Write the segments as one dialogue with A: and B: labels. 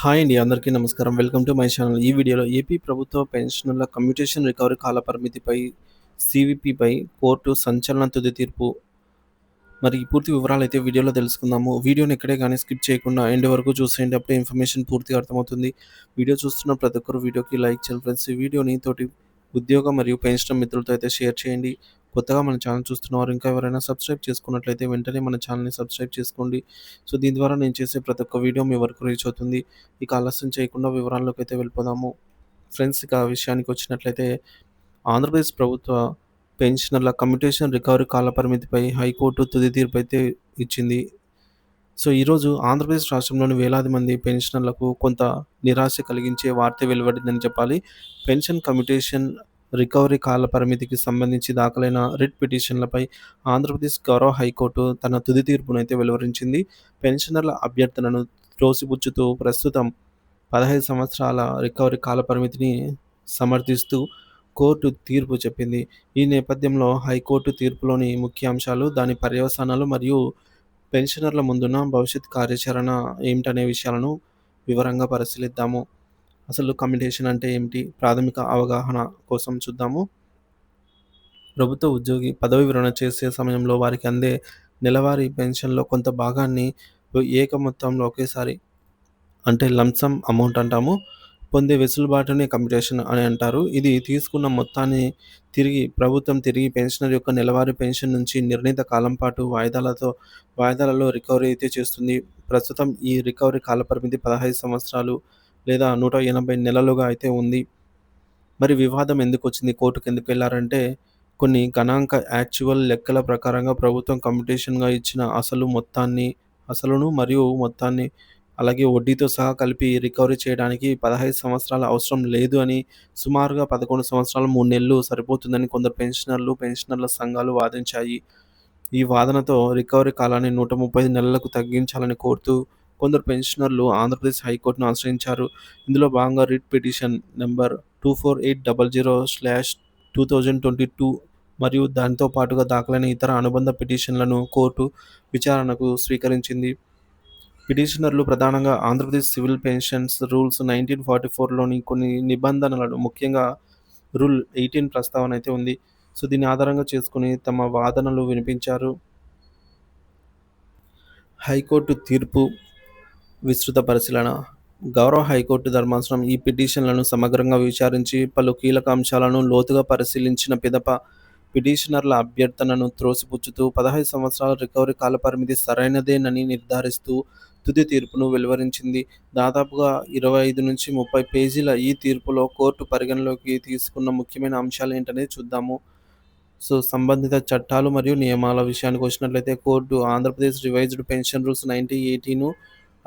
A: Hi అండి అందరికీ నమస్కారం. Welcome to my channel. ఈ వీడియోలో ఏపీ ప్రభుత్వ పెన్షనర్ల కమ్యూటేషన్ రికవరీ కాల పరిమితిపై సివిపిపై కోర్టు సంచలన తుది తీర్పు. మరి పూర్తి వివరాలు అయితే వీడియోలో తెలుసుకుందాము. వీడియోని ఎక్కడే కానీ స్కిప్ చేయకుండా ఎండ్ వరకు చూసేయండి. అప్పుడే ఇన్ఫర్మేషన్ పూర్తిగా అర్థమవుతుంది. వీడియో చూస్తున్న ప్రతి ఒక్కరు వీడియోకి లైక్ చేయండి ఫ్రెండ్స్. ఈ వీడియోని తోటి ఉద్యోగ మరియు పెన్షన్ మిత్రులతో అయితే షేర్ చేయండి. కొత్తగా మన ఛానల్ చూస్తున్నవారు ఇంకా ఎవరైనా సబ్స్క్రైబ్ చేసుకున్నట్లయితే వెంటనే మన ఛానల్ని సబ్స్క్రైబ్ చేసుకోండి. సో దీని ద్వారా నేను చేసే ప్రతి ఒక్క వీడియో మీ వరకు రీచ్ అవుతుంది. ఇక ఆలస్యం చేయకుండా వివరాల్లోకి అయితే వెళ్ళిపోదాము. ఫ్రెండ్స్ ఇక ఆ విషయానికి వచ్చినట్లయితే ఆంధ్రప్రదేశ్ ప్రభుత్వ పెన్షనర్ల కమ్యూటేషన్ రికవరీ కాల పరిమితిపై హైకోర్టు తుది తీర్పు అయితే ఇచ్చింది. సో ఈరోజు ఆంధ్రప్రదేశ్ రాష్ట్రంలోని వేలాది మంది పెన్షనర్లకు కొంత నిరాశ కలిగించే వార్త వెలువడిందని చెప్పాలి. పెన్షన్ కమ్యూటేషన్ రికవరీ కాల పరిమితికి సంబంధించి దాఖలైన రిట్ పిటిషన్లపై ఆంధ్రప్రదేశ్ గౌరవ హైకోర్టు తన తుది తీర్పునైతే వెలువరించింది. పెన్షనర్ల అభ్యర్థనను త్రోసిపుచ్చుతూ ప్రస్తుతం పదహైదు సంవత్సరాల రికవరీ కాల పరిమితిని సమర్థిస్తూ కోర్టు తీర్పు చెప్పింది. ఈ నేపథ్యంలో హైకోర్టు తీర్పులోని ముఖ్య అంశాలు దాని పర్యవసానాలు మరియు పెన్షనర్ల ముందున్న భవిష్యత్ కార్యాచరణ ఏమిటనే విషయాలను వివరంగా పరిశీలిద్దాము. అసలు కమ్యూనికేషన్ అంటే ఏమిటి? ప్రాథమిక అవగాహన కోసం చూద్దాము. ప్రభుత్వ ఉద్యోగి పదవి విరమణ చేసే సమయంలో వారికి అందే నెలవారీ పెన్షన్లో కొంత భాగాన్ని ఏక మొత్తంలో ఒకేసారి అంటే లంసమ్ అమౌంట్ అంటాము. పొందే వెసులుబాటుని కమ్యూటేషన్ అని అంటారు. ఇది తీసుకున్న మొత్తాన్ని తిరిగి ప్రభుత్వం తిరిగి పెన్షనర్ యొక్క నెలవారీ పెన్షన్ నుంచి నిర్ణీత కాలం పాటు వాయిదాలతో వాయిదాలలో రికవరీ అయితే చేస్తుంది. ప్రస్తుతం ఈ రికవరీ కాలపరిమితి పదహైదు సంవత్సరాలు లేదా నూట ఎనభై నెలలుగా అయితే ఉంది. మరి వివాదం ఎందుకు వచ్చింది? కోర్టుకు ఎందుకు వెళ్ళారంటే కొన్ని గణాంక యాక్చువల్ లెక్కల ప్రకారంగా ప్రభుత్వం కంపిటీషన్గా ఇచ్చిన అసలు మొత్తాన్ని అసలును మరియు మొత్తాన్ని అలాగే వడ్డీతో సహా కలిపి రికవరీ చేయడానికి పదహైదు సంవత్సరాల అవసరం లేదు అని సుమారుగా పదకొండు సంవత్సరాలు మూడు నెలలు సరిపోతుందని కొందరు పెన్షనర్లు పెన్షనర్ల సంఘాలు వాదించాయి. ఈ వాదనతో రికవరీ కాలాన్ని నూట ముప్పై నెలలకు తగ్గించాలని కోరుతూ కొందరు పెన్షనర్లు ఆంధ్రప్రదేశ్ హైకోర్టును ఆశ్రయించారు. ఇందులో భాగంగా writ petition number two four eight double zero slash two thousand twenty two మరియు దానితో పాటుగా దాఖలైన ఇతర అనుబంధ పిటిషన్లను కోర్టు విచారణకు స్వీకరించింది. పిటిషనర్లు ప్రధానంగా Andhra Pradesh civil pensions rules nineteen forty ఫోర్లోని కొన్ని నిబంధనలను ముఖ్యంగా రూల్ ఎయిటీన్ ప్రస్తావన అయితే ఉంది. సో దీన్ని ఆధారంగా చేసుకుని తమ వాదనలు వినిపించారు. హైకోర్టు తీర్పు విస్తృత పరిశీలన. గౌరవ హైకోర్టు ధర్మాసనం ఈ పిటిషన్లను సమగ్రంగా విచారించి పలు కీలక అంశాలను లోతుగా పరిశీలించిన పిదప పిటిషనర్ల అభ్యర్థనను త్రోసిపుచ్చుతూ పదహైదు సంవత్సరాల రికవరీ కాల పరిమితి సరైనదేనని నిర్ధారిస్తూ తుది తీర్పును వెలువరించింది. దాదాపుగా ఇరవై ఐదు నుంచి ముప్పై పేజీల ఈ తీర్పులో కోర్టు పరిగణలోకి తీసుకున్న ముఖ్యమైన అంశాలు ఏంటనేది చూద్దాము. సో సంబంధిత చట్టాలు మరియు నియమాల విషయానికి వచ్చినట్లయితే court Andhra Pradesh revised pension rules nineteen eighteen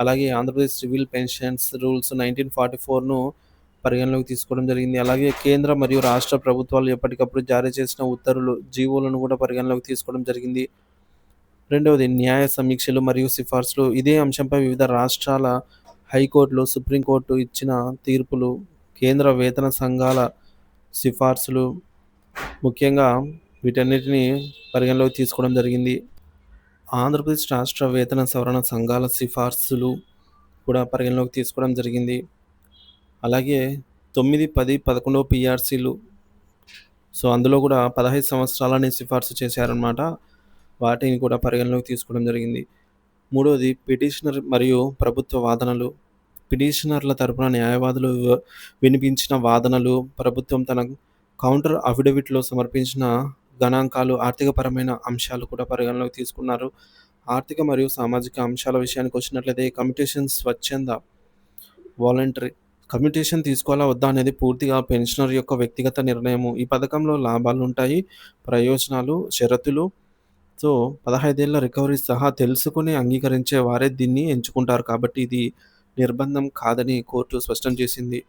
A: అలాగే Andhra Pradesh civil pensions rules nineteen forty ఫోర్ను పరిగణలోకి తీసుకోవడం జరిగింది. అలాగే కేంద్ర మరియు రాష్ట్ర ప్రభుత్వాలు ఎప్పటికప్పుడు జారీ చేసిన ఉత్తర్వులు జీవోలను కూడా పరిగణలోకి తీసుకోవడం జరిగింది. రెండవది న్యాయ సమీక్షలు మరియు సిఫార్సులు. ఇదే అంశంపై వివిధ రాష్ట్రాల హైకోర్టులు సుప్రీంకోర్టు ఇచ్చిన తీర్పులు కేంద్ర వేతన సంఘాల సిఫార్సులు ముఖ్యంగా వీటన్నిటిని పరిగణలోకి తీసుకోవడం జరిగింది. ఆంధ్రప్రదేశ్ రాష్ట్ర వేతన సవరణ సంఘాల సిఫార్సులు కూడా పరిగణలోకి తీసుకోవడం జరిగింది. అలాగే తొమ్మిది పది పదకొండవ పిఆర్సీలు. సో అందులో కూడా పదహైదు సంవత్సరాలని సిఫార్సు చేశారనమాట వాటిని కూడా పరిగణలోకి తీసుకోవడం జరిగింది. మూడవది పిటిషనర్ మరియు ప్రభుత్వ వాదనలు. పిటిషనర్ల తరపున న్యాయవాదులు వినిపించిన వాదనలు ప్రభుత్వం తన కౌంటర్ అఫిడవిట్లో సమర్పించిన గణాంకాలు ఆర్థికపరమైన అంశాలు కూడా పరిగణలోకి తీసుకున్నారు. ఆర్థిక మరియు సామాజిక అంశాల విషయానికి వచ్చినట్లయితే కమ్యూటేషన్ స్వచ్ఛంద వాలంటరీ కమ్యూటేషన్ తీసుకోవాలా వద్దా అనేది పూర్తిగా పెన్షనర్ యొక్క వ్యక్తిగత నిర్ణయము. ఈ పథకంలో లాభాలు ఉంటాయి ప్రయోజనాలు షరతులు. సో పదహైదేళ్ళ రికవరీ సహా తెలుసుకుని అంగీకరించే వారే దీన్ని ఎంచుకుంటారు. కాబట్టి ఇది నిర్బంధం కాదని కోర్టు స్పష్టం చేసింది.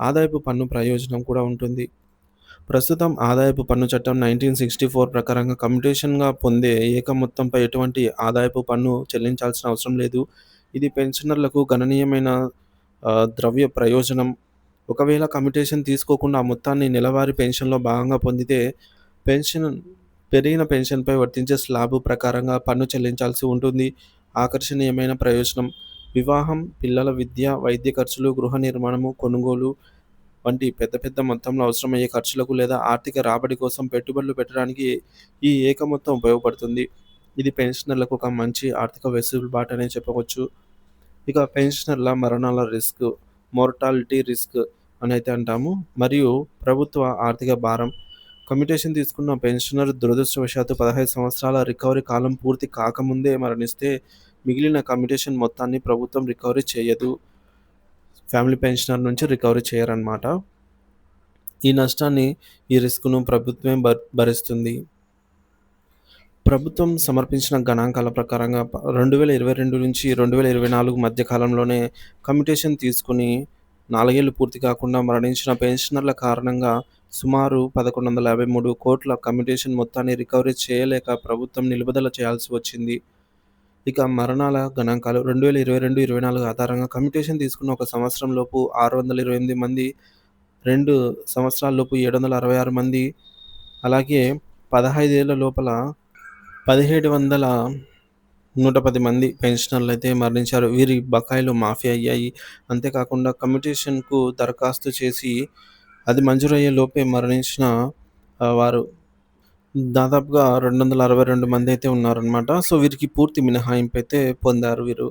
A: ఆదాయపు పన్ను ప్రయోజనం కూడా ఉంటుంది. ప్రస్తుతం ఆదాయపు పన్ను చట్టం నైన్టీన్ సిక్స్టీ ఫోర్ ప్రకారంగా కమ్యూటేషన్గా పొందే ఏక మొత్తంపై ఎటువంటి ఆదాయపు పన్ను చెల్లించాల్సిన అవసరం లేదు. ఇది పెన్షనర్లకు గణనీయమైన ద్రవ్య ప్రయోజనం. ఒకవేళ కమ్యూటేషన్ తీసుకోకుండా ఆ మొత్తాన్ని నెలవారీ పెన్షన్లో భాగంగా పొందితే పెన్షన్ పెరిగిన పెన్షన్పై వర్తించే స్లాబ్ ప్రకారంగా పన్ను చెల్లించాల్సి ఉంటుంది. ఆకర్షణీయమైన ప్రయోజనం. వివాహం, పిల్లల విద్య, వైద్య ఖర్చులు, గృహ నిర్మాణము, కొనుగోలు వంటి పెద్ద పెద్ద మొత్తంలో అవసరమయ్యే ఖర్చులకు లేదా ఆర్థిక రాబడి కోసం పెట్టుబడులు పెట్టడానికి ఈ ఏక మొత్తం ఉపయోగపడుతుంది. ఇది పెన్షనర్లకు ఒక మంచి ఆర్థిక వెసులుబాటనే చెప్పవచ్చు. ఇక పెన్షనర్ల మరణాల రిస్క్, మోర్టాలిటీ రిస్క్ అనైతే అంటాము. మరియు ప్రభుత్వ ఆర్థిక భారం. కమ్యూటేషన్ తీసుకున్న పెన్షనర్ దురదృష్టవశాత్తు 15 సంవత్సరాల రికవరీ కాలం పూర్తి కాకముందే మరణిస్తే మిగిలిన కమ్యూటేషన్ మొత్తాన్ని ప్రభుత్వం రికవరీ చేయదు. ఫ్యామిలీ పెన్షనర్ నుంచి రికవరీ చేయరనమాట. ఈ నష్టాన్ని, ఈ రిస్క్‌ను ప్రభుత్వమే భరిస్తుంది. ప్రభుత్వం సమర్పించిన గణాంకాల ప్రకారంగా రెండు వేల ఇరవై రెండు నుంచి రెండు వేల ఇరవై నాలుగు మధ్య కాలంలోనే కమ్యూటేషన్ తీసుకుని నాలుగేళ్ళు పూర్తి కాకుండా మరణించిన పెన్షనర్ల కారణంగా సుమారు 1153 కోట్ల కమ్యూటేషన్ మొత్తాన్ని రికవరీ చేయలేక ప్రభుత్వం నిలుపుదల చేయాల్సి వచ్చింది. ఇక మరణాల గణాంకాలు 2022-24 ఆధారంగా కమ్యూటేషన్ తీసుకున్న ఒక సంవత్సరం లోపు ఆరు వందల ఇరవై ఎనిమిది మంది, రెండు సంవత్సరాలలోపు ఏడు వందల అరవై ఆరు మంది, అలాగే 15 ఏళ్ళ లోపల 17,110 మంది పెన్షనర్లయితే మరణించారు. వీరి బకాయిలు మాఫీ అయ్యాయి. అంతేకాకుండా కమ్యూటేషన్‌కు దరఖాస్తు చేసి అది మంజూరయ్యే లోపే మరణించిన వారు దాదాపుగా 262 మందైతే ఉన్నారనమాట. సో, వీరికి పూర్తి మినహాయింపు అయితే పొందారు వీరు.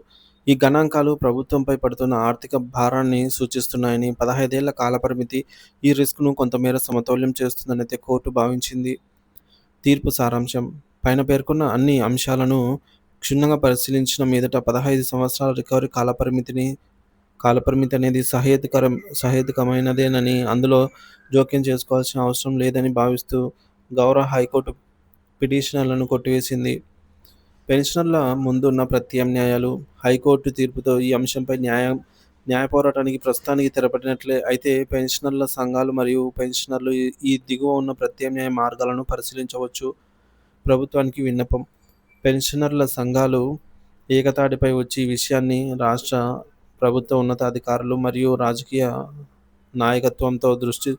A: ఈ గణాంకాలు ప్రభుత్వంపై పడుతున్న ఆర్థిక భారాన్ని సూచిస్తున్నాయని, 15 ఏళ్ళ కాలపరిమితి ఈ రిస్క్‌ను కొంతమేర సమతౌల్యం చేస్తుందనైతే కోర్టు భావించింది. తీర్పు సారాంశం పైన పేర్కొన్న అన్ని అంశాలను క్షుణ్ణంగా పరిశీలించిన మీదట 15 సంవత్సరాల రికవరీ కాలపరిమితిని కాలపరిమితి అనేది సహేతుకరం సహేతుకమైనదేనని, అందులో జోక్యం చేసుకోవాల్సిన అవసరం లేదని భావిస్తూ గౌరవ హైకోర్టు పిటిషనర్లను కొట్టివేసింది. పెన్షనర్ల ముందున్న ప్రత్యామ్నాయాలు హైకోర్టు తీర్పుతో ఈ అంశంపై న్యాయం న్యాయ పోరాటానికి ప్రస్తుతానికి తెరపడినట్లే. అయితే పెన్షనర్ల సంఘాలు మరియు పెన్షనర్లు ఈ దిగువ ఉన్న ప్రత్యామ్నాయ మార్గాలను పరిశీలించవచ్చు. ప్రభుత్వానికి విన్నపం పెన్షనర్ల సంఘాలు ఏకతాటిపై వచ్చి ఈ విషయాన్ని రాష్ట్ర ప్రభుత్వ ఉన్నతాధికారులు మరియు రాజకీయ నాయకత్వంతో దృష్టి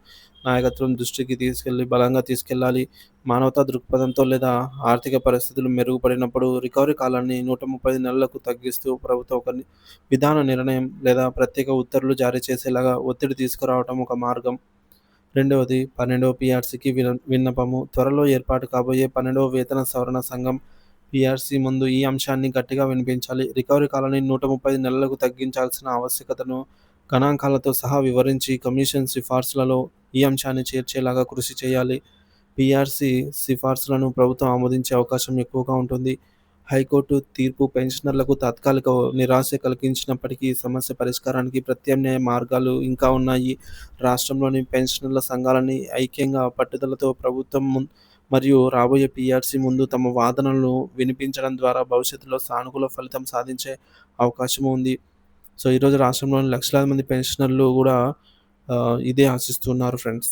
A: నాయకత్వం దృష్టికి తీసుకెళ్ళి బలంగా తీసుకెళ్ళాలి మానవతా దృక్పథంతో లేదా ఆర్థిక పరిస్థితులు మెరుగుపడినప్పుడు రికవరీ కాలాన్ని 130 నెలలకు తగ్గిస్తూ ప్రభుత్వం ఒక విధాన నిర్ణయం లేదా ప్రత్యేక ఉత్తర్వులు జారీ చేసేలాగా ఒత్తిడి తీసుకురావటం ఒక మార్గం. రెండవది 12వ పీఆర్సీకి విన విన్నపము త్వరలో ఏర్పాటు కాబోయే 12వ వేతన సవరణ సంఘం పిఆర్సీ ముందు ఈ అంశాన్ని గట్టిగా వినిపించాలి. రికవరీ కాలాన్ని 130 నెలలకు తగ్గించాల్సిన ఆవశ్యకతను గణాంకాలతో సహా వివరించి కమిషన్ సిఫార్సులలో ఈ అంశాన్ని చేర్చేలాగా కృషి చేయాలి. పీఆర్సీ సిఫార్సులను ప్రభుత్వం ఆమోదించే అవకాశం ఎక్కువగా ఉంటుంది. హైకోర్టు తీర్పు పెన్షనర్లకు తాత్కాలిక నిరాశ కలిగించినప్పటికీ సమస్య పరిష్కారానికి ప్రత్యామ్నాయ మార్గాలు ఇంకా ఉన్నాయి. రాష్ట్రంలోని పెన్షనర్ల సంఘాలని ఐక్యంగా, పట్టుదలతో ప్రభుత్వం మరియు రాబోయే పీఆర్సీ ముందు తమ వాదనలను వినిపించడం ద్వారా భవిష్యత్తులో సానుకూల ఫలితం సాధించే అవకాశం ఉంది. సో, ఈరోజు రాష్ట్రంలోని లక్షలాది మంది పెన్షనర్లు కూడా ఇదే ఆశిస్తున్నారు ఫ్రెండ్స్.